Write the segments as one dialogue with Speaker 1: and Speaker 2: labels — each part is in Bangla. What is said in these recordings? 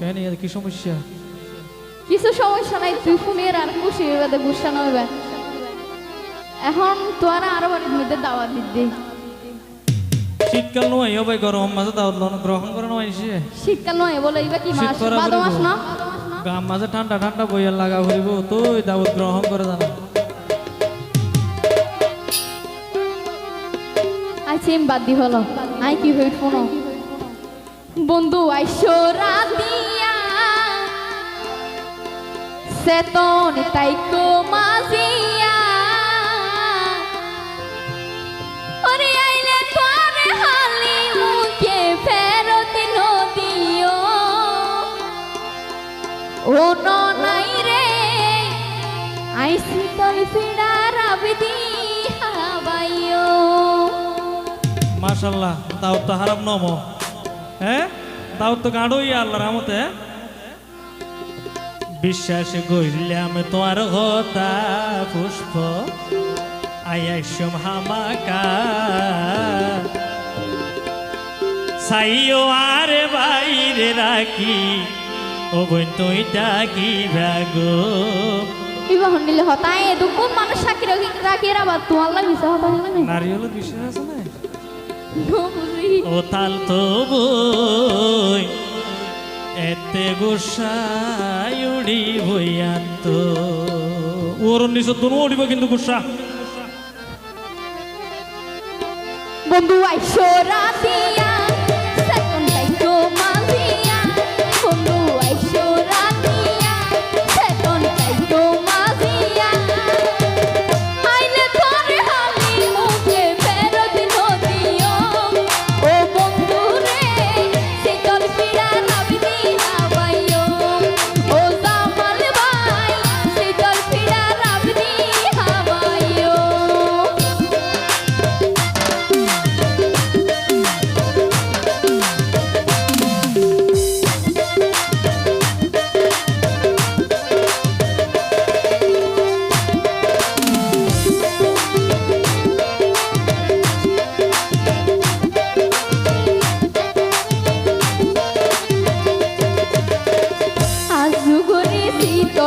Speaker 1: কেন
Speaker 2: এর কি সমস্যা
Speaker 1: কিছু সমস্যা নাই তুই ফোনের আর খুশি গুসা নইবে এখন তোরা আরও বাড়ির মধ্যে দাওয়াত দিদি
Speaker 2: শীতকাল নয় ভাই গরম মাঝে দাওয়াত লন গ্রহণ করে নয় সে
Speaker 1: শীতকাল নয় বলে এইবার কি মাস ভাদ মাস না
Speaker 2: গাম মাঝে ঠান্ডা ঠান্ডা বইয়া লাগা হইব তুই দাওয়াত গ্রহণ করে জানা
Speaker 1: সিম বাদ দি হলো আই কি হই ফোনো বন্ধু, আইসো রাতিয়া সেতন তাইকো মাজিয়া। ওরে আইলে তোরে হালি মুখে ফেরত নদিও। ও নাই রে আই শীতল ফিরার আবদি
Speaker 2: মাশাল্লাহ তাও তো হারাম নম। হ্যাঁ তাও তো গাঁড়ই আল্লাহ রামতে বিশ্বাস করিলাম তোমার হতা পুষ্প। আয়াসম হামাকা। সাইও আরে বাইরে রাখি। ও বোন তুই ডাকি ভাগো।
Speaker 1: ইবা হন্ডিলে হতাই এদু কোন মানুষ সাক্ষী রাখি রাখি রাবা তোমার লাগি নাই।
Speaker 2: নারিয়েল বিশ্বাস আছে না ও তাল তো বই এতে গোসাই উড়ি বইয়া তো ওর নিচে দুনো উড়িব কিন্তু গোসা।
Speaker 1: বন্ধু আইসো রাতিয়া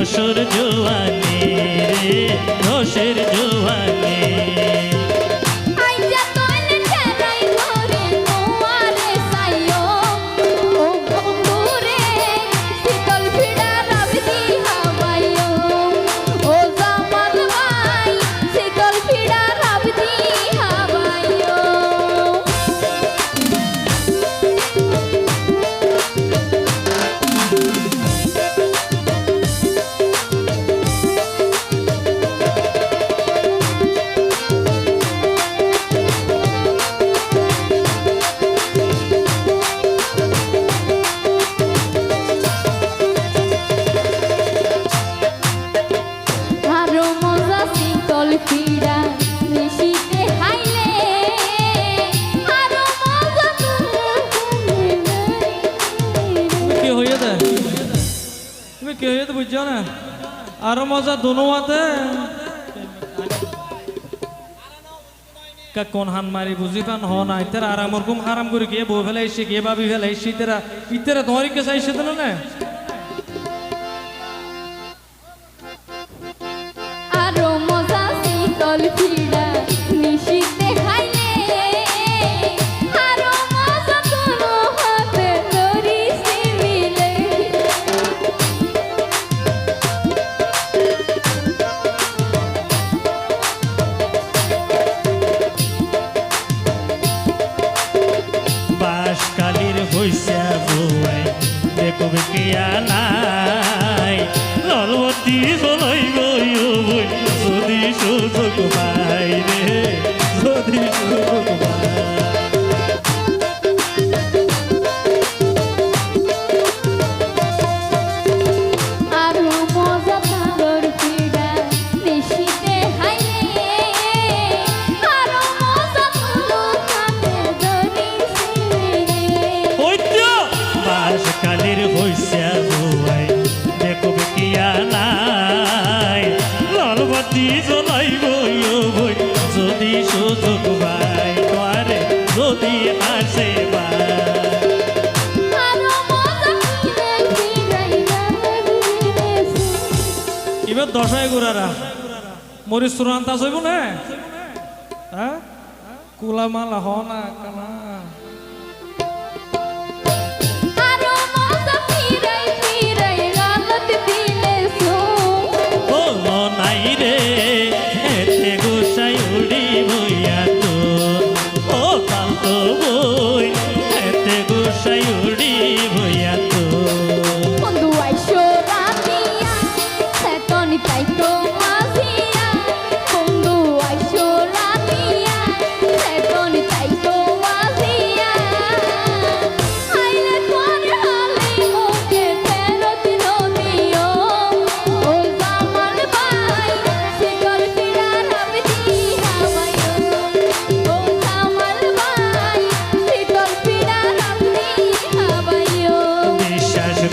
Speaker 2: রসর জোয়ানি রে রসের জোয়ানে। তুমি কি তো বুঝছ না আরও মজা দুনো হাতে কা কোন হান মারি বুঝি পান হ না ইতারা আরামর কুম হারাম করে গিয়ে বউ ফেলাইছে গিয়ে ভাবি ফেলাইছে ইতারা ইতারা তোমারই কে চাইছে তো না
Speaker 3: নাই।
Speaker 2: লালবতী চলাইব
Speaker 1: এবার দশায় গুড়ারা মরিচ চূড়ান্ত আসইব হ্যাঁ? না হ্যাঁ? কুলা মালা হনা কানা।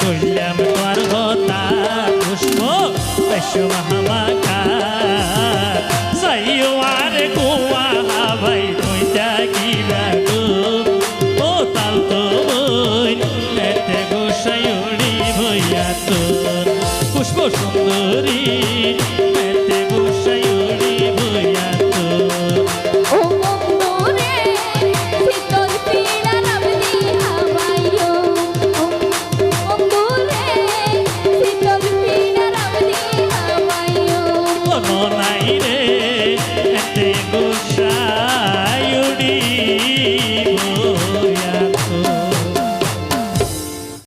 Speaker 3: করলাম তোর হতা পুষ্প মহামাকা সাইও আর কুয়া ভাই তুই ডাকিবা ও তাল তো এতে গোসাইড়ি ভইয়া তোর। পুষ্প সুন্দরী